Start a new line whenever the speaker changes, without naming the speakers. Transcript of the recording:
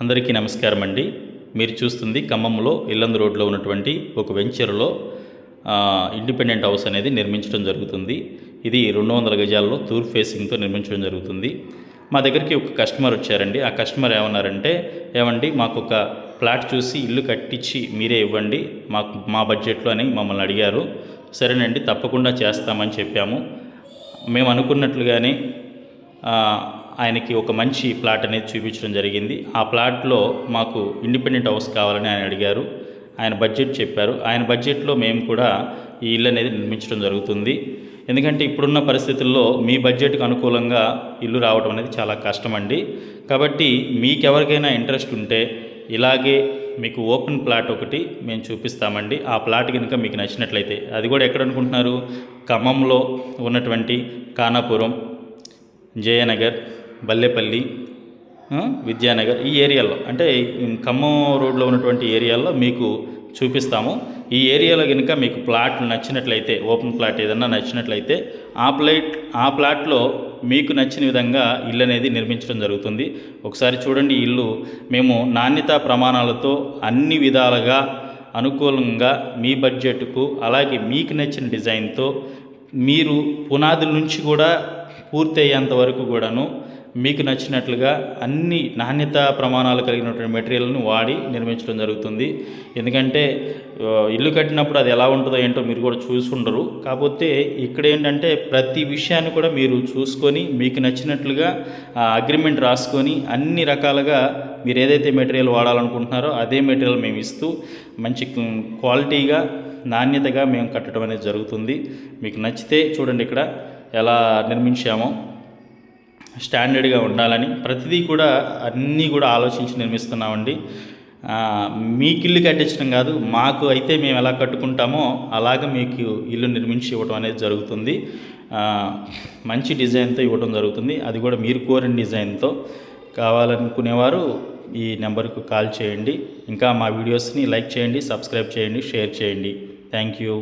అందరికీ నమస్కారం అండి. మీరు చూస్తుంది ఖమ్మంలో ఇల్లందు రోడ్లో ఉన్నటువంటి ఒక వెంచర్లో ఇండిపెండెంట్ హౌస్ అనేది నిర్మించడం జరుగుతుంది. ఇది రెండు వందల గజాల్లో తూర్ ఫేసింగ్తో నిర్మించడం జరుగుతుంది. మా దగ్గరికి ఒక కస్టమర్ వచ్చారండి. ఆ కస్టమర్ ఏమన్నారంటే ఏమండి మాకు ఒక ప్లాట్ చూసి ఇల్లు కట్టించి మీరే ఇవ్వండి. మాకు మా బడ్జెట్లో అని మమ్మల్ని అడిగారు. సరేనండి తప్పకుండా చేస్తామని చెప్పాము. మేము అనుకున్నట్లుగానే ఆయనకి ఒక మంచి ప్లాట్ అనేది చూపించడం జరిగింది. ఆ ప్లాట్లో మాకు ఇండిపెండెంట్ హౌస్ కావాలని ఆయన అడిగారు. ఆయన బడ్జెట్ చెప్పారు. ఆయన బడ్జెట్లో మేము కూడా ఈ ఇల్లు అనేది నిర్మించడం జరుగుతుంది. ఎందుకంటే ఇప్పుడున్న పరిస్థితుల్లో మీ బడ్జెట్కు అనుకూలంగా ఇల్లు రావడం అనేది చాలా కష్టం అండి కాబట్టి మీకెవరికైనా ఇంట్రెస్ట్ ఉంటే ఇలాగే మీకు ఓపెన్ ప్లాట్ ఒకటి మేము చూపిస్తామండి. ఆ ప్లాట్ కనుక మీకు నచ్చినట్లయితే. అది కూడా ఎక్కడ అనుకుంటున్నారు? ఖమ్మంలో ఉన్నటువంటి కానాపురం జయనగర్ బల్లెపల్లి విద్యానగర్ ఈ ఏరియాలో అంటే ఖమ్మం రోడ్లో ఉన్నటువంటి ఏరియాలో మీకు చూపిస్తాము. ఈ ఏరియాలో కనుక మీకు ప్లాట్ నచ్చినట్లయితే ఓపెన్ ప్లాట్ ఏదన్నా నచ్చినట్లయితే ఆ ప్లేట్ ఆ ప్లాట్లో మీకు నచ్చిన విధంగా ఇల్లు అనేది నిర్మించడం జరుగుతుంది. ఒకసారి చూడండి ఇల్లు. మేము నాణ్యతా ప్రమాణాలతో అన్ని విధాలుగా అనుకూలంగా మీ బడ్జెట్కు అలాగే మీకు నచ్చిన డిజైన్తో మీరు పునాదుల నుంచి కూడా పూర్తి అయ్యేంత వరకు కూడాను మీకు నచ్చినట్లుగా అన్ని నాణ్యత ప్రమాణాలు కలిగినటువంటి మెటీరియల్ని వాడి నిర్మించడం జరుగుతుంది. ఎందుకంటే ఇల్లు కట్టినప్పుడు అది ఎలా ఉంటుందో ఏంటో మీరు కూడా చూసుకుంటారు కాకపోతే ఇక్కడ ఏంటంటే ప్రతి విషయాన్ని కూడా మీరు చూసుకొని మీకు నచ్చినట్లుగా అగ్రిమెంట్ రాసుకొని అన్ని రకాలుగా మీరు ఏదైతే మెటీరియల్ వాడాలనుకుంటున్నారో అదే మెటీరియల్ మేము ఇస్తూ మంచి క్వాలిటీగా నాణ్యతగా మేము కట్టడం అనేది జరుగుతుంది. మీకు నచ్చితే చూడండి ఇక్కడ. ఎలా నిర్మించామో స్టాండర్డ్గా ఉండాలని ప్రతిదీ కూడా అన్నీ కూడా ఆలోచించి నిర్మిస్తున్నామండి. మీకు ఇల్లు కట్టించడం కాదు మాకు అయితే మేము ఎలా కట్టుకుంటామో అలాగ మీకు ఇల్లు నిర్మించి ఇవ్వడం అనేది జరుగుతుంది. మంచి డిజైన్తో ఇవ్వడం జరుగుతుంది. అది కూడా మీరు కోరిన డిజైన్తో కావాలనుకునేవారు ఈ నెంబర్కు కాల్ చేయండి. ఇంకా మా వీడియోస్ని లైక్ చేయండి సబ్స్క్రైబ్ చేయండి షేర్ చేయండి. Thank you.